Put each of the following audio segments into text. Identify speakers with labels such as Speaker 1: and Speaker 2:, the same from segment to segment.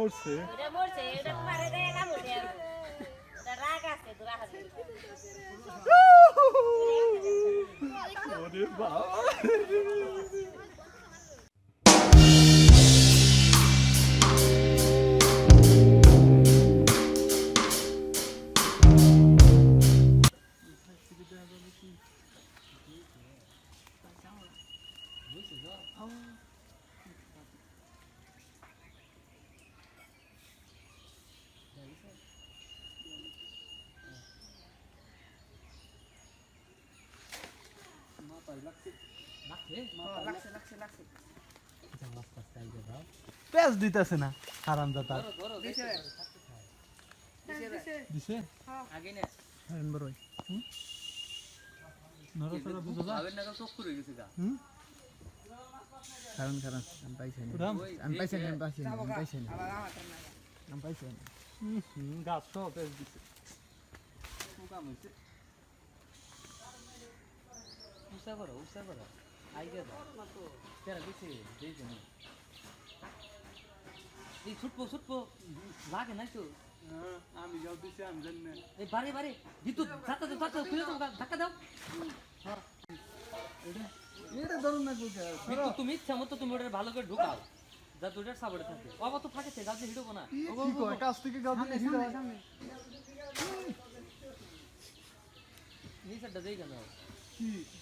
Speaker 1: মরছে
Speaker 2: ওটা মরছে ওটা পারে দেয় কামড় দেয় ওটা রাগ আছে তো রাগ আছে
Speaker 1: ওরে বাবা পেঁচ দিতেছে না, হারাম দাতা দিছে?
Speaker 3: নে
Speaker 1: হ্যাঁ নরসরা বুঝো যা।
Speaker 3: আবের নাগাল চোখ করে গেছে গা
Speaker 1: হুম
Speaker 4: কারণ কারণ আমি না। না না না। না
Speaker 1: গাছ সব পেঁচ দিছে।
Speaker 3: উসা করো উসা করো। আইগে দাও। তেরা দিছে দেই জন্য। এই ছুটপো ছুটপো লাগে নাই তো?
Speaker 1: আমি যাও দিছি আমি জানি না।
Speaker 3: এই বারে বারে জিতু ছাতা দাও ছাতা খুলে দাও ধাক্কা দাও।
Speaker 1: এটা ধরুন না গুজা
Speaker 3: জিতু তুমি ইচ্ছা মতো তুমি ওটা ভালো করে ঢুকাও। যা দুটার সাবড়ে থাকে। বাবা তো ফাঁকেছে গাছে হিড়বো না।
Speaker 1: কাছ থেকে গাছ
Speaker 3: নিচেরটা দেই কেন?
Speaker 1: কি?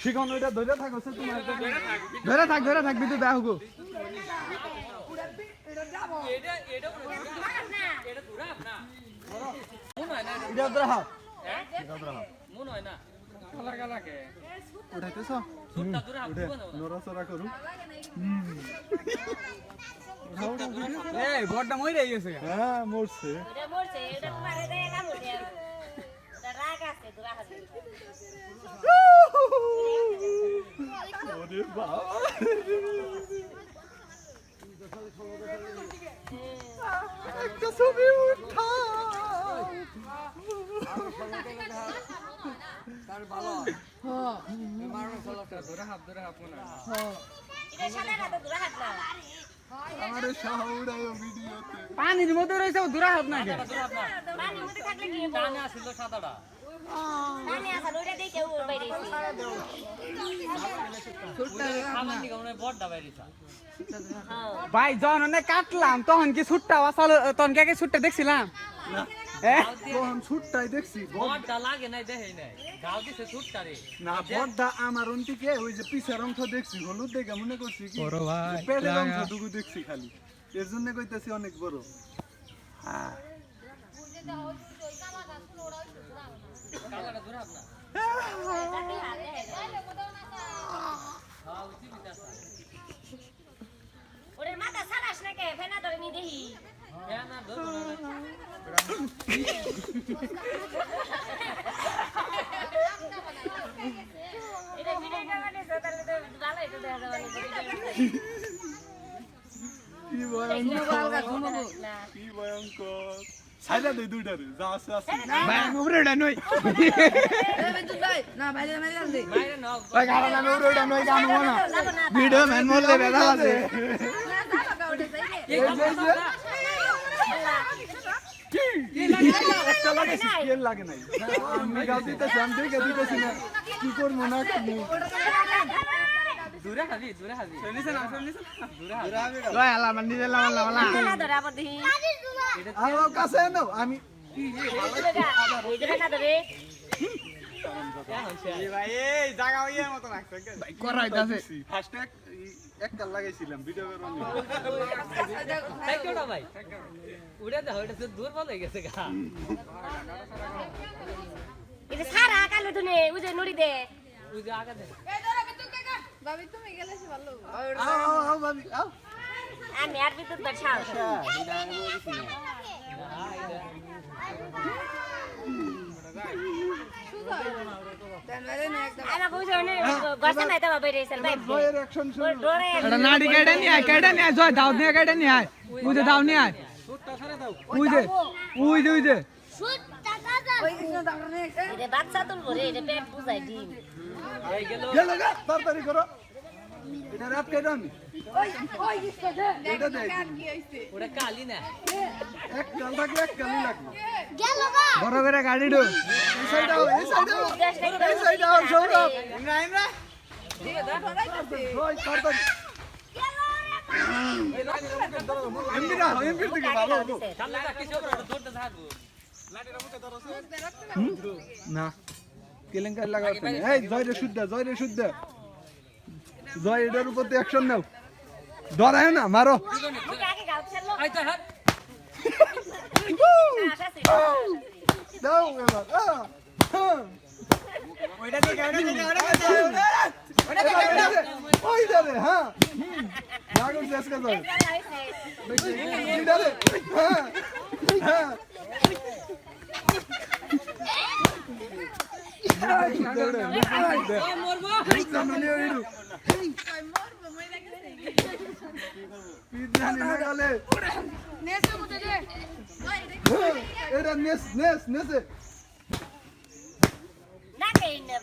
Speaker 1: শিখন ওইটা ধরে থাকো সে তোমার
Speaker 4: ধরে থাক ধরে থাক বিদ্যুৎ আহ গো
Speaker 3: এটা এটা এটা
Speaker 1: এটা ধরে হাত
Speaker 3: মন হয় না
Speaker 1: উঠাইতেছ
Speaker 3: সুটটা দূরে হাত দিব না।
Speaker 1: নড়াচড়া করু
Speaker 4: এই বড়টা মইরে গেছে
Speaker 1: হ্যাঁ মরছে
Speaker 2: মরছে পারে দেয় কামড় দেয় ওটা রাগ আছে তো রাগ আছে
Speaker 1: ওরে বাবা একটা ছবি উঠা।
Speaker 2: এটা সাদা কাটো তো রাগ না
Speaker 1: আমারে শাহুড়ায় ভিডিওতে।
Speaker 4: পানির মধ্যে রয়েছে দূরা হাত না
Speaker 2: পানির মধ্যে থাকলে কি
Speaker 3: টানে আসিল সাদাটা।
Speaker 4: ভাই যখন অনেক কাটলাম তখন কি ছুটটা ওয়াসাল তখন কে ছুটটা দেখছিলাম? এ?
Speaker 1: তখন ছুটটাই দেখছি।
Speaker 3: বড়টা লাগে নাই দেখে নাই। গাও দিছে সুটটা রে।
Speaker 1: না বড়টা আমার অন্তিকে ওই যে পিছের অংশ দেখছি হলুদ দেখে মনে করছি কি
Speaker 4: বড় ভাই,
Speaker 1: পেটের অংশটুকু দেখছি খালি। এর জন্য কইতেছি অনেক বড়। হ্যাঁ।
Speaker 2: ওরে মাথা সারাস না কে ফেনা ধরে
Speaker 1: কি ভয়ঙ্কর। সাইডা দে দুইটারে যা আছে আছে
Speaker 4: ভাই আমি উপরে উঠা নই
Speaker 3: মাইরে নাও
Speaker 4: ওই কারণ আমি উপরে উঠা নই হব না ভিডিও ম্যান মরলে বেদা আছে
Speaker 3: না।
Speaker 1: লাগে নাই আমি গাছ দিতেছি আমি দেখে দিতেছি না কি করব না করব
Speaker 3: দূরে খাবি দূরে দূরে
Speaker 4: মান নিজে
Speaker 2: ধরে আবার দেখি
Speaker 1: আমার কাছে নাও আমি
Speaker 3: এটা দুর্বল হয়ে গেছে গা।
Speaker 2: এই সারা কালো ওই যে নড়ি দে।
Speaker 3: ওই যে আগা দে।
Speaker 5: ভাবি তুমি গেলে সে ভালো
Speaker 1: আও আও আও ভাবি আও
Speaker 2: আমি আর বিদ্যুৎ বাড়ছাও আমার বুঝো না গসে নাই তো বাইরে এসে ভাই
Speaker 1: জয়ের অ্যাকশন শুরু
Speaker 2: ডরে
Speaker 4: এটা নাড়ি কেটে নিয়ে আয় কেটে নিয়ে
Speaker 2: এটা বাচ্চা তুলবো রে এটা পেট বুঝাই ডিম।
Speaker 1: তাড়াতাড়ি করো এটা রাত কেটে আমি
Speaker 4: বড় করে গাড়ি ডো
Speaker 1: এই সাইড আও এই সাইড আও এই সাইড আও সৌরভ ওই তাড়াতাড়ি এমপি না এমপি থেকে ভালো
Speaker 3: সামনে কিছু করে থাকব।
Speaker 1: না কেলেঙ্কারি লাগাতে নেই এই জয় রে শুদ্ধ জয় রে শুদ্ধ জয় এটার উপর তো অ্যাকশন নাও ডরায় না মারো দাও এবার আহ। ওই দাঁড়ে হুম। লাগুন শেষ করে দাও বেশি এই দাঁড়ে হ্যাঁ হ্যাঁ এটা নেস নেস নেসে
Speaker 2: না কেই না